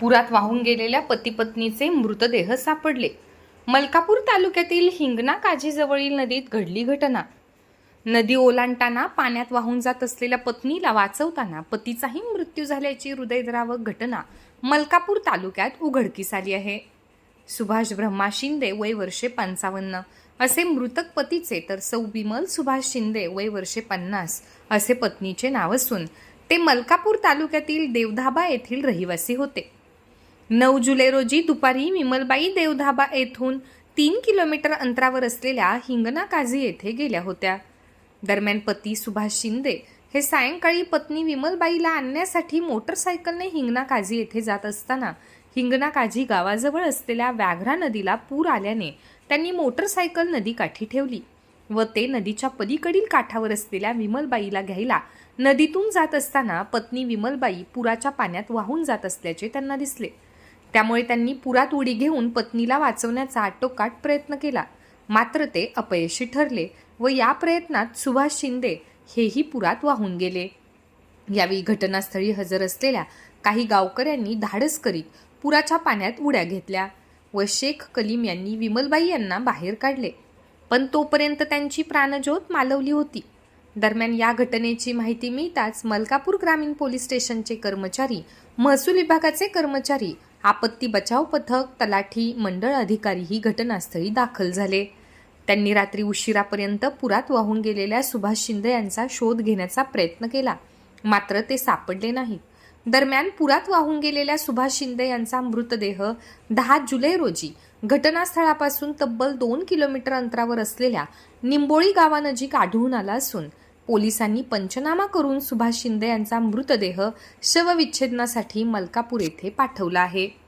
पुरात वाहून गेलेल्या पती पत्नीचे मृतदेह सापडले. मलकापूर तालुक्यातील हिंगणा काजीजवळील नदीत घडली घटना. नदी ओलांडताना पाण्यात वाहून जात असलेल्या पत्नीला वाचवताना पतीचाही मृत्यू झाल्याची हृदयद्रावक घटना मलकापूर तालुक्यात उघडकीस आली आहे. सुभाष ब्रह्मा शिंदे वय वर्षे पंचावन्न. असे मृतक पतीचे तर सौ बिमल सुभाष शिंदे वय वर्षे पन्नास असे पत्नीचे नाव असून ते मलकापूर तालुक्यातील देवधाबा येथील रहिवासी होते. नऊ जुलै रोजी दुपारी विमलबाई देवधाबा येथून तीन किलोमीटर अंतरावर असलेल्या हिंगणा काझी येथे गेल्या होत्या. दरम्यान पती सुभाष शिंदे हे सायंकाळी पत्नी विमलबाईला आणण्यासाठी मोटरसायकलने हिंगणा काझी येथे जात असताना हिंगणा काझी गावाजवळ असलेल्या व्याघ्रा नदीला पूर आल्याने त्यांनी मोटरसायकल नदीकाठी ठेवली व ते नदीच्या पलीकडील काठावर असलेल्या विमलबाईला घ्यायला नदीतून जात असताना पत्नी विमलबाई पुराच्या पाण्यात वाहून जात असल्याचे त्यांना दिसले. त्यामुळे त्यांनी पुरात उडी घेऊन पत्नीला वाचवण्याचा आटोकाट प्रयत्न केला. मात्र ते अपयशी ठरले व या प्रयत्नात सुभाष शिंदे हेही पुरात वाहून गेले. यावेळी घटनास्थळी हजर असलेल्या काही गावकऱ्यांनी धाडस करीत पुराच्या पाण्यात उड्या घेतल्या व शेख कलीम यांनी विमलबाई यांना बाहेर काढले. पण तोपर्यंत त्यांची प्राणज्योत मालवली होती. दरम्यान या घटनेची माहिती मिळताच मलकापूर ग्रामीण पोलीस स्टेशनचे कर्मचारी महसूल विभागाचे कर्मचारी आपत्ती बचाव पथक तलाठी मंडळ अधिकारीही घटनास्थळी दाखल झाले. त्यांनी रात्री उशिरापर्यंत पुरात वाहून गेलेल्या सुभाष शिंदे यांचा शोध घेण्याचा प्रयत्न केला. मात्र ते सापडले नाहीत दरम्यान पुरात वाहून गेलेल्या सुभाष शिंदे यांचा मृतदेह दहा जुलै रोजी घटनास्थळापासून तब्बल दोन किलोमीटर अंतरावर असलेल्या निंबोळी गावानजीक आढळून आला असून पोलिसांनी पंचनामा करून सुभाष शिंदे यांचा मृतदेह शवविच्छेदनासाठी मलकापूर येथे पाठवला आहे.